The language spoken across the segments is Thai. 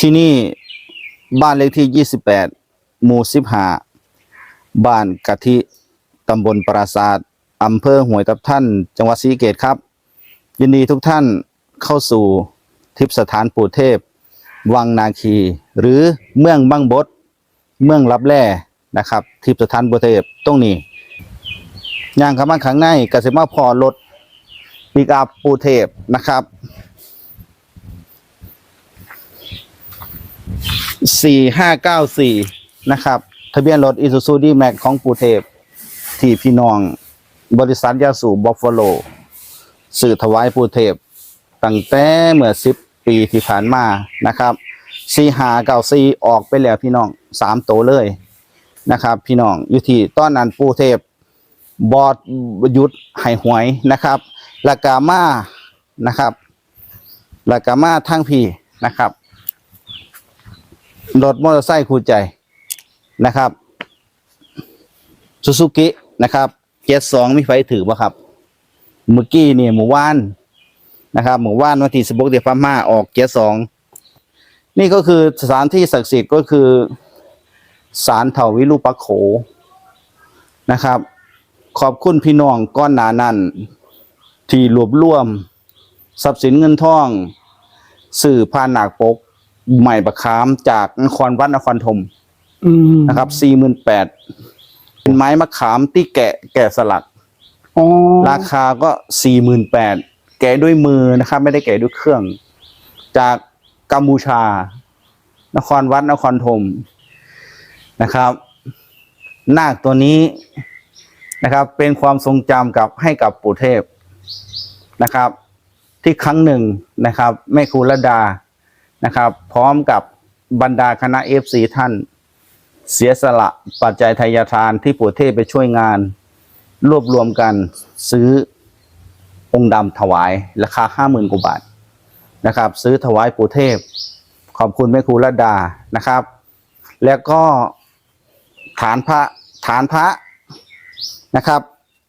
ที่นี่บ้านเลขที่ 28 หมู่ 15 บ้านกะทิตำบลปราศาสตร์อำเภอห้วยทับท่าน จังหวัดศรีเกษครับ ยินดีทุกท่านเข้าสู่ทิพยสถานปู่เทพ วังนาคี หรือเมืองบังบดเมืองรับแร่นะครับ ทิพยสถานปู่เทพตรงนี้ย่างเข้ามาข้างในก็สิมาพอรถปิกอัพปู่เทพนะครับ สี่ห้าเก้าสี่นะครับ ทะเบียนรถอิซูซูดีแม็กของปูเทพ ที่พี่น้อง บริษัทยาสูบบอฟฟาโลสื่อถวายปูเทพ ตั้งแต่เมื่อสิบปีที่ผ่านมานะครับสี่หาเก้าสี่ออกไปแล้วพี่น้องสามโตเลยนะครับ พี่น้องอยู่ที่ต้อนนั้นปูเทพบอดยุดให้หวยนะครับลากามานะครับลากามาทั้งพี่นะครับ รถมอเตอร์ไซค์คู่ใจนะครับซูซูกินะครับเจ็ดสองมีไฟถือปะครับ เมื่อกี้เนี่ยหมู่ว่านนะครับหมู่ว่านวันที่สิบกเดือนพม่าออกเจ็ดสองนี่ก็คือสถานที่ศักดิ์สิทธิ์ก็คือศาลเถาวิรูปักโขนะครับ ขอบคุณพี่น้องก้อนหนานั้นที่รวบรวม ทรัพย์สินเงินทอง สื่อพานหนักปก ใหม่ประคามจากนครวัดนครธมอืมนะครับสี่หมื่นแปดเป็นไม้มะขามที่แกะแกะสลักอ๋อราคาก็สี่หมื่นแปดแกะด้วยมือนะครับ ไม่ได้แกะด้วยเครื่อง จากกัมพูชา นครวัดนครธมนะครับนาคตัวนี้นะครับ เป็นความทรงจำกับให้กับปู่เทพนะครับ ที่ครั้งหนึ่งนะครับแม่ครูระดา นะครับ พร้อมกับบรรดาคณะเอฟซีท่าน เสียสละปัจจัยทายทานที่ปู่เทพไปช่วยงาน รวบรวมกันซื้อองค์ดำถวายราคาห้าหมื่นกว่าบาทนะครับ ซื้อถวายปู่เทพ ขอบคุณแม่ครูระดานะครับ แล้วก็ฐานพระฐานพระนะครับ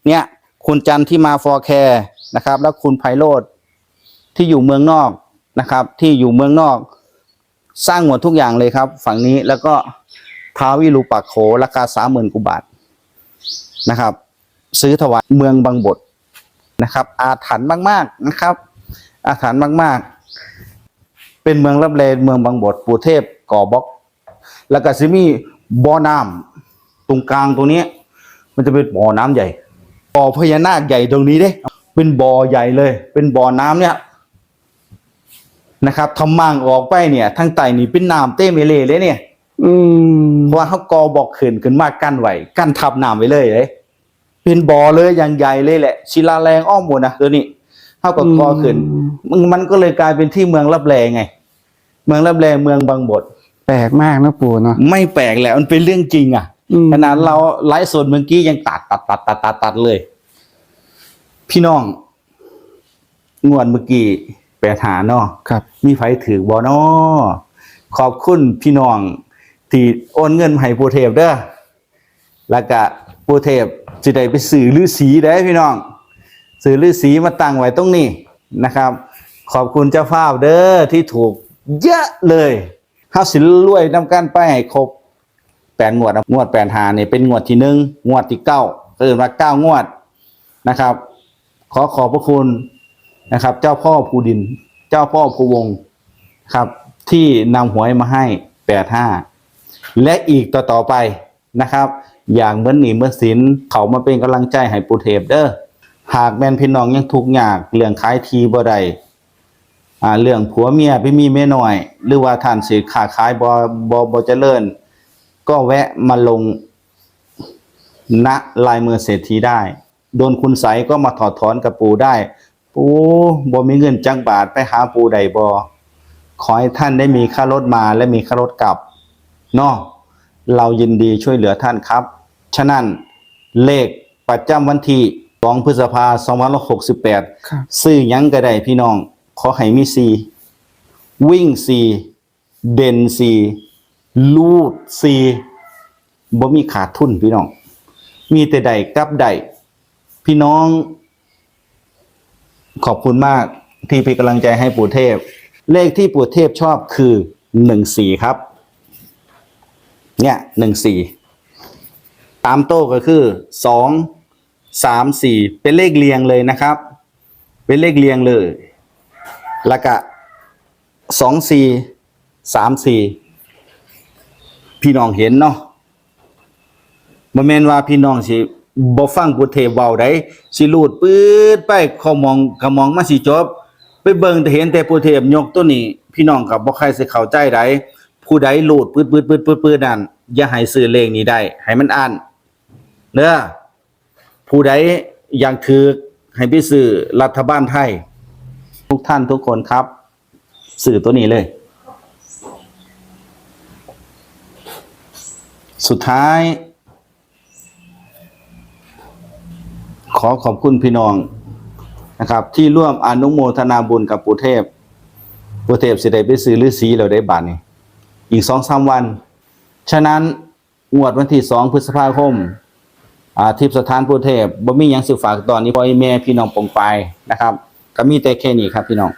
เนี่ยคุณจันทร์ที่มาฟอร์แคร์นะครับ แล้วคุณไพโรธที่อยู่เมืองนอก นะครับ ที่อยู่เมืองนอก สร้างหมดทุกอย่างเลยครับ ฝั่งนี้แล้วก็ท้าวิรูปักโขราคาสามหมื่นกว่าบาทนะครับ ซื้อถวายเมืองบางบทนะครับ อาถรรพ์มากๆนะครับ อาถรรพ์มากๆ เป็นเมืองรับแลเมืองบางบทปู่เทพก่อบล็อก แล้วก็ซิมีบ่อน้ำตรงกลางตรงนี้ มันจะเป็นบ่อน้ำใหญ่บ่อพญานาคใหญ่ตรงนี้เด้ เป็นบ่อใหญ่เลย เป็นบ่อน้ำเนี่ย นะครับทำมังออกไปเนี่ยทั้งไตนี่เป็นน้ำเต้เมเลเลยเนี่ย อืมเพราะว่าเขากอบอกขึ้นขึ้นมากั้นไว้กั้นทับน้ำไว้เลยเลย เป็นบ่อเลยอย่างใหญ่เลยแหละ ศิลาแรงอ้อมหมดนะตัวนี้เท่ากับกอขึ้นมันมันก็เลยกลายเป็นที่เมืองรับแลไง เมืองรับแลเมืองบางบท แปลกมากนะปู่เนาะ ไม่แปลกแหละมันเป็นเรื่องจริงอะอืม ขนาดเราไลฟ์สดเมื่อกี้ยังตัดตัดตัดตัดตัดตัดเลย พี่น้อง งวดเมื่อกี้ แปดหาเนาะครับ มีไผถือบอนอขอบคุณพี่น้องที่โอนเงินมาให้ปูเทพเด้อแล้วก็ปูเทพจะได้ไปสื่อฤาษีได้พี่น้อง สื่อฤาษีมาตั้งไว้ตรงนี้นะครับ ขอบคุณเจ้าภาพเด้อที่ถูกเยอะเลยห้าสินรวยนำกันไปให้ครบแปดงวดนะงวดแปดหาเนี่ยเป็นงวดที่หนึ่งงวดที่เก้าเกิดมาเก้างวดนะครับ ขอขอบพระคุณ นะครับ เจ้าพ่อภูดิน เจ้าพ่อภูวงครับ ที่นำหวยมาให้แปดห้าและอีกต่อต่อไปนะครับ อย่างเหมือนหนีเหมือนสินเขามาเป็นกำลังใจให้ปูเทพเด้อหากแมนพี่น้องยังทุกข์ยากเรื่องขายทีบ่ได้อ่าเรื่องผัวเมียไปมีเมียน้อย หรือว่าท่านสิขาขายบ่บ่บ่เจริญ ก็แวะมาลงณลายมือเศรษฐีได้ โดนคุณใสก็มาถอดถอนกับปูได้ ปูบ่มีเงินจักบาทไปหาปูใดบ่ขอให้ท่านได้มีค่ารถมาและมีค่ารถกลับเนาะเรายินดีช่วยเหลือท่านครับ ฉะนั้นเลขประจำวันที่2พฤษภาคม2568ครับซื้อหยังก็ได้พี่น้อง ขอให้มีสีวิ่งสีเด่นสีลูดสีบ่มีขาดทุนพี่น้อง มีแต่ใดกับใดพี่น้อง ขอบคุณมากที่เป็นกำลังใจให้ปู่เทพ เลขที่ปู่เทพชอบคือหนึ่งสี่ครับ เนี่ยหนึ่งสี่ตามโต้ก็คือสองสามสี่เป็นเลขเรียงเลยนะครับ เป็นเลขเรียงเลย แล้วก็สองสี่สามสี่พี่น้องเห็นเนาะบ่แม่นว่าพี่น้องสิ บ่ฟังผู้เทเว้าได้สิลูดปื๊ดไปเขามองก็มองมาสิจบ ไปเบิ่งแต่เห็นแต่ผู้เทพยกตัวนี้ พี่น้องก็บ่ใครสิเข้าใจได้ผู้ใดลูดปื๊ดปื๊ดปื๊ดปื๊ดปื๊ดนั่นอย่าให้ซื้อเลขนี้ได้ ให้มันอ่านเด้อผู้ใดอยากถือให้ไปซื้อรัฐบาลไทย ทุกท่านทุกคนครับ สื่อตัวนี้เลย สุดท้าย ขอขอบคุณพี่น้องนะครับ ที่ร่วมอนุโมทนาบุญกับปู่เทพปู่เทพสิได้ไปซื้อฤาษีเราได้บัตรนี่อีกสองสามวัน ฉะนั้นงวดวันที่สองพฤษภาคมอาทิพย์สถานปู่เทพบ่มียังสิฝากตอนนี้พ่อแม่พี่น้องปงไปนะครับ ก็มีแต่แค่นี้ครับพี่น้อง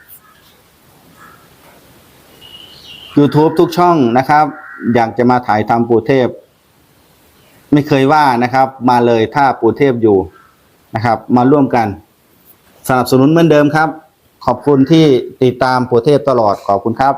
YouTube ทุกช่องนะครับ อยากจะมาถ่ายทำปู่เทพ ไม่เคยว่านะครับ มาเลยถ้าปู่เทพอยู่ นะครับ มาร่วมกัน สนับสนุนเหมือนเดิมครับ ขอบคุณที่ติดตามปัวเทพตลอดขอบคุณครับ